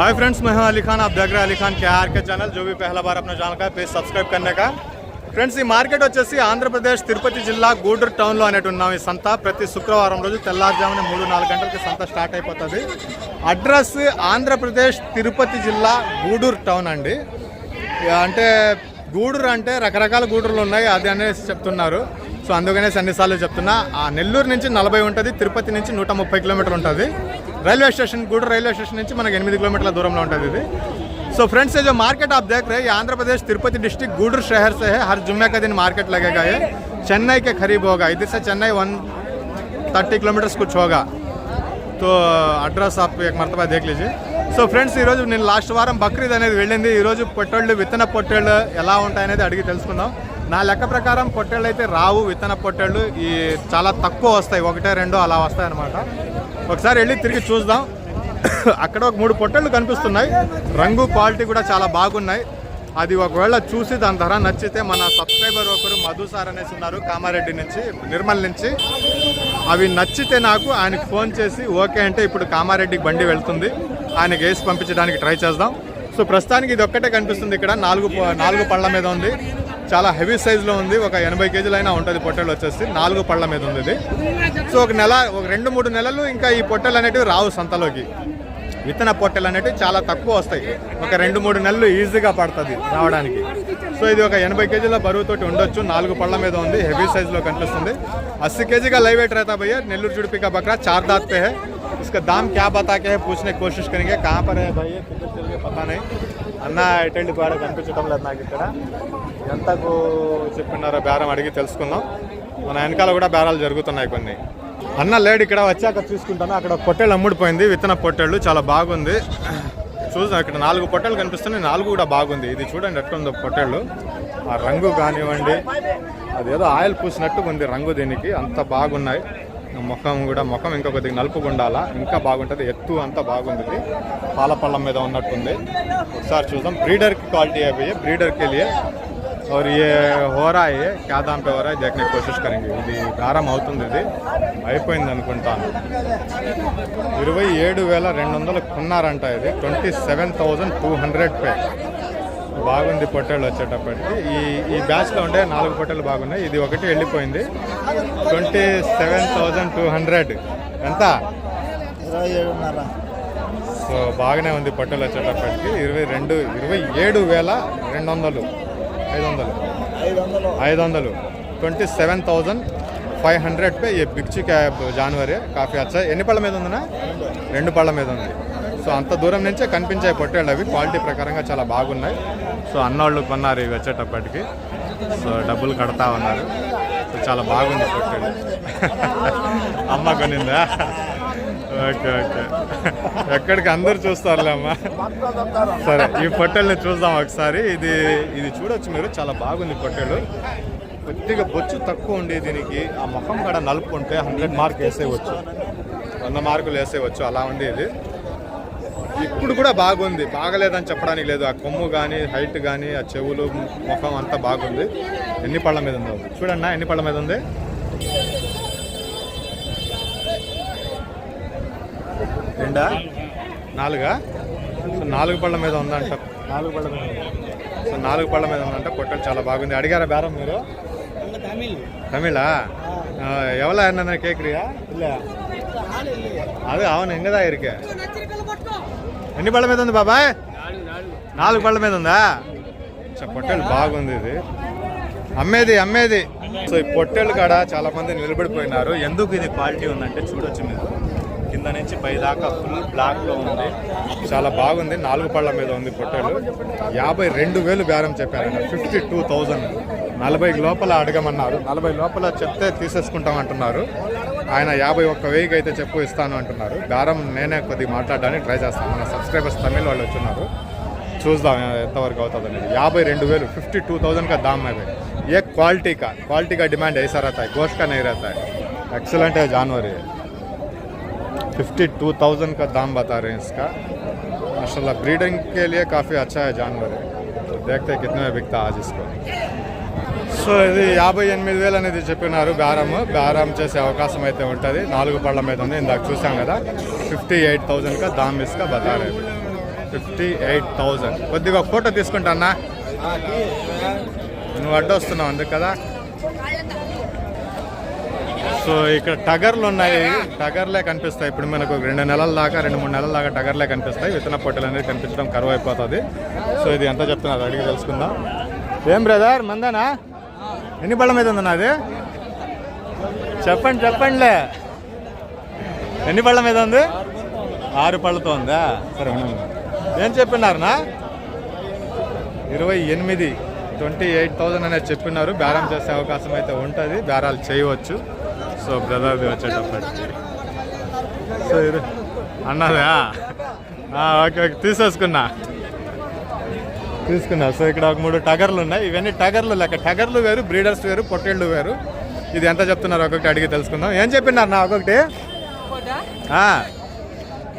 Hi friends मैं हूं अली खान आप देख रहे हैं अली खान के आर के चैनल जो भी पहला बार अपना ఛానల్ का पेज సబ్స్క్రైబ్ करने का ఫ్రెండ్స్ ఈ మార్కెట్ వచ్చేసి ఆంధ్రప్రదేశ్ తిరుపతి జిల్లా గూడూరు టౌన్లో అనేటు ఉన్నాం ఈ సంత ప్రతి శుక్రవారం రోజు తెల్లారుజామున మూడు నాలుగు గంటలకి సంత స్టార్ట్ అయిపోతుంది అడ్రస్ ఆంధ్రప్రదేశ్ తిరుపతి జిల్లా గూడూరు టౌన్ అండి ఇక అంటే గూడూరు అంటే రకరకాల గూడూరులు ఉన్నాయి అది అనేసి చెప్తున్నారు సో అందుకనేసి అన్నిసార్లు చెప్తున్నా ఆ నెల్లూరు నుంచి నలభై ఉంటుంది తిరుపతి నుంచి నూట ముప్పై కిలోమీటర్లు ఉంటుంది. రైల్వే స్టేషన్ కూడా రైల్వే స్టేషన్ నుంచి మనకు ఎనిమిది కిలోమీటర్ల దూరంలో ఉంటుంది ఇది. సో ఫ్రెండ్స్ ఏదో మార్కెట్ ఆఫ్ आप देख रहे हैं ये आंध्र प्रदेश तिरुपति डिस्ट्रिक्ट गुडूर शहर से है हर जुम्मे का दिन मार्केट लगेगा ये चेन्नई के करीब होगा इधर అడ్రస్ ఆఫ్ एक मरतबा సో ఫ్రెండ్స్ ఈరోజు నేను లాస్ట్ వారం బక్రీద్ అనేది వెళ్ళింది. ఈరోజు పొట్టళ్ళు విత్తన పొట్టళ్ళు ఎలా ఉంటాయనేది అడిగి తెలుసుకుందాం. నా లెక్క ప్రకారం పొట్టేళ్ళు అయితే రావు విత్తన పొట్టేళ్ళు ఈ చాలా తక్కువ వస్తాయి ఒకటే రెండో అలా వస్తాయి అనమాట ఒకసారి వెళ్ళి తిరిగి చూద్దాం. అక్కడ ఒక మూడు పొట్టేళ్ళు కనిపిస్తున్నాయి. రంగు క్వాలిటీ కూడా చాలా బాగున్నాయి. అది ఒకవేళ చూసి దాని ధర నచ్చితే మన సబ్స్క్రైబర్ ఒకరు మధు సార్ అనేసి ఉన్నారు కామారెడ్డి నుంచి నిర్మల్ నుంచి. అవి నచ్చితే నాకు ఆయనకి ఫోన్ చేసి ఓకే అంటే ఇప్పుడు కామారెడ్డికి బండి వెళ్తుంది. ఆయనకి వేసి పంపించడానికి ట్రై చేద్దాం. సో ప్రస్తుతానికి ఇది ఒక్కటే కనిపిస్తుంది ఇక్కడ నాలుగు నాలుగు పళ్ళ మీద ఉంది. చాలా హెవీ సైజులో ఉంది. ఒక ఎనభై కేజీలైనా ఉంటుంది పొట్టెలు వచ్చేసి. నాలుగు పళ్ళ మీద ఉంది ఇది సో ఒక నెల ఒక రెండు మూడు నెలలు ఇంకా ఈ పొట్టెలు అనేటివి రావు సంతలోకి. విత్తన పొట్టెలు అనేటివి చాలా తక్కువ వస్తాయి. ఒక రెండు మూడు నెలలు ఈజీగా పడుతుంది రావడానికి. సో ఇది ఒక ఎనభై కేజీల బరువుతోటి ఉండొచ్చు. నాలుగు పళ్ళ మీద ఉంది. హెవీ సైజులో కనిపిస్తుంది. అస్సీ కేజీగా లైవ్ ఎయిట్ రైతా భయ్య నెల్లూరు చుడిపిక బక్రా చార్ దాత్తే बकरा चार दांत पे है इसका दाम क्या बता के है पूछने की कोशिश करेंगे कहाँ पर है भाई ये किधर चल गया पता नहीं అన్న ఎటువంటి కూడా కనిపించడం లేదు నాకు ఇక్కడ ఎంతకు చెప్పినారో బేరం అడిగి తెలుసుకుందాం మన వెనకాల కూడా బేరాలు జరుగుతున్నాయి కొన్ని అన్న లేడు ఇక్కడ వచ్చాక చూసుకుంటాను అక్కడ పొట్టేళ్ళు అమ్ముడిపోయింది విత్తన పొట్టేళ్ళు చాలా బాగుంది చూద్దాం ఇక్కడ నాలుగు పొట్టేలు కనిపిస్తున్నాయి నాలుగు కూడా బాగుంది ఇది చూడండి ఎట్లుందో పొట్టేళ్ళు ఆ రంగు కానివ్వండి అదేదో ఆయిల్ పూసినట్టు ఉంది రంగు దీనికి అంత బాగున్నాయి ముఖం కూడా ముఖం ఇంకా కొద్దిగా నలుపుగా ఉండాలా ఇంకా బాగుంటుంది ఎత్తు అంతా బాగుంది ఇది పాల పళ్ళం మీద ఉన్నట్టుంది ఒకసారి చూద్దాం బ్రీడర్ की क्वालिटी है भैया ब्रीडर के लिए और ये हो रहा है ये क्या दाम पे हो रहा है देखने की कोशिश करेंगे ఇది గారం అవుతుంది ఇది అయిపోయింది అనుకుంటాను ఇరవై ఏడు వేల రెండు వందలు కొన్నారంట ఇది twenty seven thousand two hundred pay బాగుంది పొట్టేళ్ళు వచ్చేటప్పటికి ఈ ఈ బ్యాచ్లో ఉండే నాలుగు పొట్టేలు బాగున్నాయి ఇది ఒకటి వెళ్ళిపోయింది Twenty seven thousand two hundred. ఎంత? ఇరవై ఏడున్నర. సో బాగానే ఉంది పొట్టేలు వచ్చేటప్పటికి. ఇరవై రెండు ఇరవై ఏడు వేల రెండు వందలు ఐదు వందలు ఐదు వందలు twenty seven thousand five hundred pay ఈ బిక్చి క్యాబ్ జాన్వరి కాఫీ అచ్చా ఎన్ని పళ్ళ మీద ఉందన్నా రెండు పళ్ళ మీద ఉంది. సో అంత దూరం నుంచే కనిపించే పొట్టేళ్ళు అవి. క్వాలిటీ ప్రకారంగా చాలా బాగున్నాయి. సో అన్నోళ్ళు కొన్నారు ఇవి వచ్చేటప్పటికి. సో డబ్బులు కడతా ఉన్నారు. చాలా బాగుంది పెట్టండి అమ్మ కొనిందా? Okay okay. ఎక్కడికి అందరు చూస్తారులే అమ్మ. సరే ఈ పొట్టెల్ని చూద్దాం ఒకసారి. ఇది ఇది చూడొచ్చు మీరు. చాలా బాగుంది పొట్టెలు. కొద్దిగా బొచ్చు తక్కువ ఉండే దీనికి. ఆ ముఖం కూడా నలుపు ఉంటే హండ్రెడ్ మార్క్ వేసేయవచ్చు. వంద మార్కులు వేసేయవచ్చు. అలా ఉంది ఇది. ఇప్పుడు కూడా బాగుంది. బాగలేదని చెప్పడానికి లేదు. ఆ కొమ్ము కానీ హైట్ కానీ ఆ చెవులు ముఖం అంతా బాగుంది. ఎన్ని పళ్ళ మీద ఉందో చూడన్నా ఎన్ని పళ్ళ మీద ఉంది రెండా నాలుగా సో నాలుగు పళ్ళ మీద ఉందంట నాలుగు పళ్ళ మీద ఉంది. సో నాలుగు పళ్ళ మీద ఉందంట పొట్టలు చాలా బాగుంది అడిగారా బేరం మీరు తమిళా ఎవలా என்ன கேட்குறியா இல்லை அது அவன் எங்கே தான் இருக்கு ఎన్ని పళ్ళ మీద ఉంది బాబాయ్ నాలుగు పళ్ళ మీద ఉందా చ, పొట్టేలు బాగుంది ఇది అమ్మేది అమ్మేది. సో ఈ పొట్టేలు కాడ చాలా మంది నిలబడిపోయినారు. ఎందుకు ఇది క్వాలిటీ ఉందంటే చూడొచ్చు మీరు. కింద నుంచి పైదాకా ఫుల్ బ్లాక్లో ఉంది. చాలా బాగుంది. నాలుగు పళ్ళ మీద ఉంది పొట్టేలు యాభై రెండు వేలు బేరం చెప్పారండి ఫిఫ్టీ టూ థౌజండ్ నలభై లోపల అడగమన్నారు. నలభై లోపల చెప్తే తీసేసుకుంటాం అంటున్నారు. ఆయన యాభై ఒక్క వెయ్యికి అయితే చెప్పు ఇస్తాను అంటున్నారు. బేరం నేనే కొద్దిగా మాట్లాడడానికి ట్రై చేస్తాను. మన సబ్స్క్రైబర్స్ తమిళ వాళ్ళు వచ్చున్నారు. చూద్దాం ఎంతవరకు అవుతుంది అనేది. యాభై రెండు వేలు. ఫిఫ్టీ టూ థౌజండ్గా దామ్ అయిపోయి क्वालिटी का क्वालिटी का डिमांड ऐसा रहता है गोश्त का नहीं रहता है एक्सलेंट है जानवर ये फिफ्टी टू थाउजेंड का दाम बता रहे हैं इसका माशाल्लाह ब्रीडिंग के लिए काफ़ी अच्छा है जानवर है तो देखते हैं कितने में बिकता आज इसको సో ఇది యాభై ఎనిమిది వేలు అనేది చెప్పినారు బేరము బేరం చేసే అవకాశం అయితే ఉంటుంది నాలుగు పళ్ళ మీద ఉంది ఇందాక చూసాం కదా ఫిఫ్టీ ఎయిట్ థౌజండ్ కా దామ్ ఇస్కా బతా రే ఫిఫ్టీ ఎయిట్ థౌజండ్ కొద్దిగా ఒక ఫోటో తీసుకుంటా అన్న నువ్వు అడ్డొస్తున్నావు అందుకు కదా? సో ఇక్కడ టగర్లు ఉన్నాయి. టగర్లే కనిపిస్తాయి. ఇప్పుడు మనకు రెండు నెలల దాకా రెండు మూడు నెలల దాకా టగర్లే కనిపిస్తాయి. విత్తన పొట్టలు అనేది కనిపించడం కరువు అయిపోతుంది. సో ఇది ఎంత చెప్తున్నారు అడిగి తెలుసుకుందాం. ఏం బ్రదర్ మందేనా? ఎన్ని బళ్ళ మీద ఉంది నాది చెప్పండి చెప్పండిలే. ఎన్ని పళ్ళ మీద ఉంది? ఆరు పళ్ళతో ఉందా? సరే ఏం చెప్పినారనా ఇరవై ఎనిమిది. ట్వంటీ ఎయిట్ థౌజండ్ అనేది చెప్పినారు. బేరం చేసే అవకాశం అయితే ఉంటుంది. బేరాలు చేయవచ్చు. సో బ్రదర్ది వచ్చేటప్పటికి. సో ఇరు- అన్నదా? ఆ, ఓకే ఓకే. తీసేసుకున్నా. తీసుకున్నా. సో ఇక్కడ ఒక మూడు టగర్లు ఉన్నాయి. ఇవన్నీ టగర్లు లెక్క. టగర్లు వేరు బ్రీడర్స్ వేరు పొట్టేళ్ళు వేరు. ఇది ఎంత చెప్తున్నారు ఒక్కొక్కటి అడిగి తెలుసుకుందాం. ఏం చెప్పినారు నా ఒక్కొక్కటి? ఆ,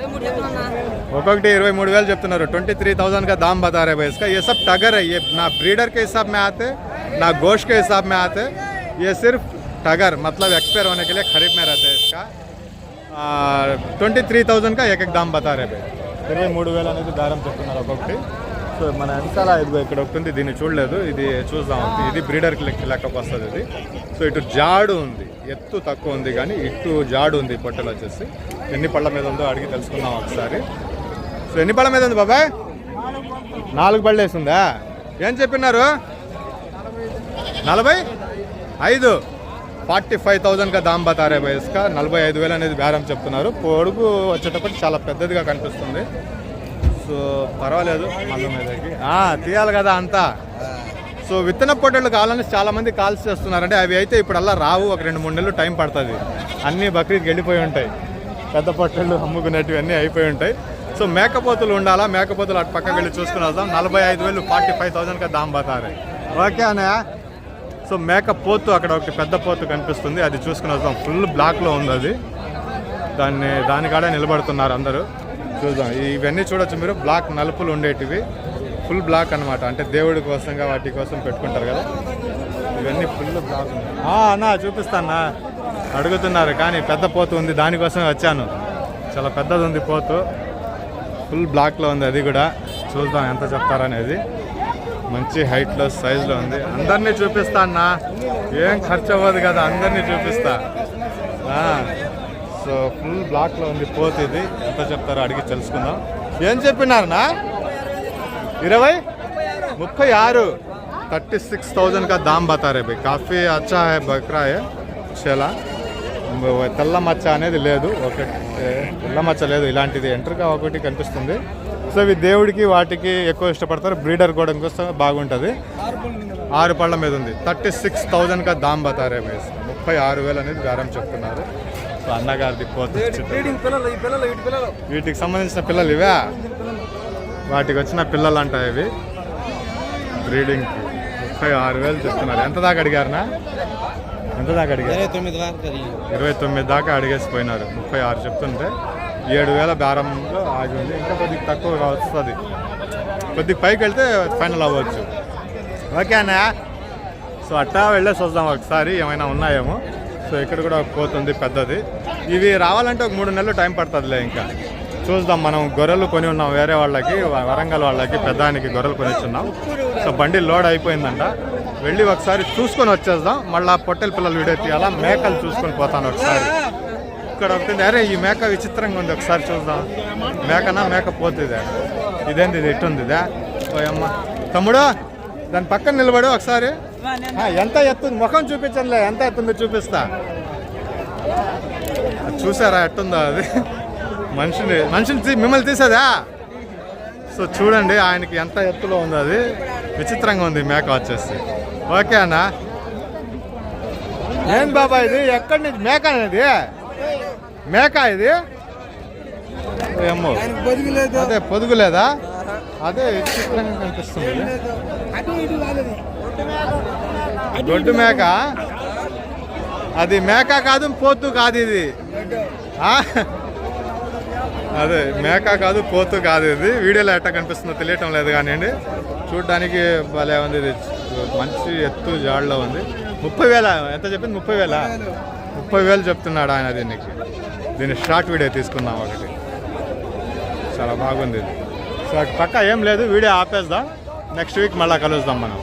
ఒక్కొక్కటి मूड మూడు ट्वेंटी थ्री थौज का दाम बता रहे भाई इसका ये सब टगर है ये ना ब्रीडर के हिसाब में आते ना गोश्त के हिसाब में आते ये सिर्फ़ टगर मतलब एक्सपायर होने के लिए खरीद में रहते हैं इसका ट्वेंटी थ्री థౌజండ్ का एक एक दाम बता रहे भाई ఇరవై मूड वेल అనేది సో మన వెనకాల ఇదిగో ఇక్కడ ఒకటి ఉంది దీన్ని చూడలేదు. ఇది చూద్దాం. ఇది బ్రీడర్కి లెక్క లెక్కకు వస్తుంది ఇది. సో ఇటు జాడు ఉంది. ఎత్తు తక్కువ ఉంది కానీ ఇటు జాడు ఉంది పొట్టలు పొట్టెలు వచ్చేసి. ఎన్ని పళ్ళ మీద ఉందో అడిగి తెలుసుకుందాం ఒకసారి. సో ఎన్ని పళ్ళ మీద ఉంది బాబాయ్ నాలుగు పళ్ళు వేసిందా? ఏం చెప్పినారు? నలభై? ఐదు. ఫార్టీ ఫైవ్ థౌజండ్గా దామ్ బతారే నలభై ఐదు వేలు అనేది బేరం చెప్తున్నారు. పొడుగు వచ్చేటప్పుడు చాలా పెద్దదిగా కనిపిస్తుంది. సో పర్వాలేదు. తీయాలి కదా అంతా. సో విత్తన పొట్టేళ్ళు కావాలని చాలా మంది కాల్స్ చేస్తున్నారంటే అవి అయితే ఇప్పుడు అలా రావు. ఒక రెండు మూడు నెలలు టైం పడుతుంది. అన్నీ బక్రీద్కి వెళ్ళిపోయి ఉంటాయి. పెద్ద పొట్టేళ్ళు అమ్ముకునేటివి అన్నీ అయిపోయి ఉంటాయి. సో మేకపోతులు ఉండాలా? మేకపోతులు అటు పక్కకి వెళ్ళి చూసుకుని వద్దాం. నలభై ఐదు వేలు ఫార్టీ ఫైవ్ థౌసండ్ దామ్ బతారే. ఓకే అన్నయ్య. సో మేక పోతు అక్కడ ఒకటి పెద్ద పోతు కనిపిస్తుంది. అది చూసుకుని వద్దాం. ఫుల్ బ్లాక్లో ఉంది అది. దాన్ని దానికాడే నిలబడుతున్నారు అందరూ. చూద్దాం. ఇవన్నీ చూడొచ్చు మీరు. బ్లాక్ నలుపులు ఉండేటివి. ఫుల్ బ్లాక్ అన్నమాట. అంటే దేవుడి కోసంగా వాటి కోసం పెట్టుకుంటారు కదా. ఇవన్నీ ఫుల్ బ్లాక్. అన్నా చూపిస్తానా అడుగుతున్నారు కానీ పెద్ద పోతు ఉంది. దానికోసం వచ్చాను. చాలా పెద్దది ఉంది పోతు. ఫుల్ బ్లాక్లో ఉంది అది కూడా. చూద్దాం ఎంత చెప్తారనేది. మంచి హైట్లో సైజులో ఉంది. అందరినీ చూపిస్తా అన్న. ఏం ఖర్చు అవ్వదు కదా అందరినీ చూపిస్తా. సో ఫుల్ బ్లాక్లో ఉంది పోతుంది ఎంత చెప్తారో అడిగి తెలుసుకుందాం. ఏం చెప్పినారనా ఇరవై? ముప్పై ఆరు. థర్టీ సిక్స్ థౌజండ్ కా దామ్ బతారే భయ్. కాఫీ అచ్చా హే బక్రా చెలా. తెల్ల మచ్చ అనేది లేదు. ఒకటి తెల్ల మచ్చ లేదు. ఇలాంటిది ఎంటర్గా ఒకటి కనిపిస్తుంది. సో ఇవి దేవుడికి వాటికి ఎక్కువ ఇష్టపడతారు. బ్రీడర్ కూడా కోసం బాగుంటుంది. ఆరు పళ్ళ మీద ఉంది. థర్టీ సిక్స్ థౌజండ్ కా దామ్ బతారే భయ్. ముప్పై ఆరు వేలు అనేది గారం చెప్తున్నారు. సో అన్నగారిది వీటికి సంబంధించిన పిల్లలు ఇవే? వాటికి వచ్చిన పిల్లలు అంట ఇవి బ్రీడింగ్కి ముప్పై ఆరు వేలు చెప్తున్నారు. ఎంత దాకా అడిగారనా? ఎంత దాకా అడిగారు? ఇరవై తొమ్మిది దాకా అడిగేసిపోయినారు. ముప్పై ఆరు చెప్తుంటే ఏడు వేల బేరంలో ఆగి ఉంది. ఇంకా కొద్దిగా తక్కువ వస్తుంది కొద్దిగా పైకి వెళ్తే ఫైనల్ అవ్వచ్చు. ఓకే అన్న సో అట్టా వెళ్ళేసి వద్దాం ఒకసారి. ఏమైనా ఉన్నాయేమో. సో ఇక్కడ కూడా పోతుంది పెద్దది. ఇవి రావాలంటే ఒక మూడు నెలలు టైం పడుతుందిలే ఇంకా. చూద్దాం మనం గొర్రెలు కొని ఉన్నాం వేరే వాళ్ళకి వరంగల్ వాళ్ళకి పెద్దానికి గొర్రెలు కొనిచ్చున్నాం. సో బండి లోడ్ అయిపోయిందంట. వెళ్ళి ఒకసారి చూసుకొని వచ్చేద్దాం. మళ్ళీ పొట్టెల పిల్లలు వీడియో తీయాలా? మేకలు చూసుకొని పోతాను ఒకసారి. ఇక్కడ ఒకటి అరే ఈ మేక విచిత్రంగా ఉంది. ఒకసారి చూద్దాం. మేకనా మేక పోతుందే? ఇదేంది ఇది? ఎట్టుంది ఇదే ఓయమ్మ. తమ్ముడు దాని పక్కన నిలబడు ఒకసారి. ఎంత ఎత్తుంది? ముఖం చూపించండిలే ఎంత ఎత్తుంది చూపిస్తా. చూసారా ఎట్టుందో అది. మనిషిని మనిషిని తీ- మిమ్మల్ని తీసేదా? సో చూడండి ఆయనకి ఎంత ఎత్తులో ఉంది అది. విచిత్రంగా ఉంది మేక వచ్చేసి. ఓకే అన్న. ఏం బాబా ఇది? ఎక్కడి నుంచి? మేక అనేది? మేక ఇది? ఏమో. అదే పొదుగు లేదా? అదే విచిత్రంగా కనిపిస్తుంది. దొడ్డు మేక? అది మేక కాదు పోతు కాదు ఇది. అదే మేక కాదు పోతు కాదు ఇది. వీడియోలో ఎట్లా కనిపిస్తుందో తెలియటం లేదు కానివ్వండి. చూడడానికి భలే ఉంది ఇది. మంచి ఎత్తు జాడలో ఉంది. ముప్పై వేల? ఎంత చెప్పింది? ముప్పై వేల? ముప్పై వేలు చెప్తున్నాడు ఆయన దీనికి. దీన్ని షార్ట్ వీడియో తీసుకుందాం ఒకటి. చాలా బాగుంది ఇది. సో పక్క ఏం లేదు. వీడియో ఆపేద్దాం. నెక్స్ట్ వీక్ మళ్ళీ కలుద్దాం మనం.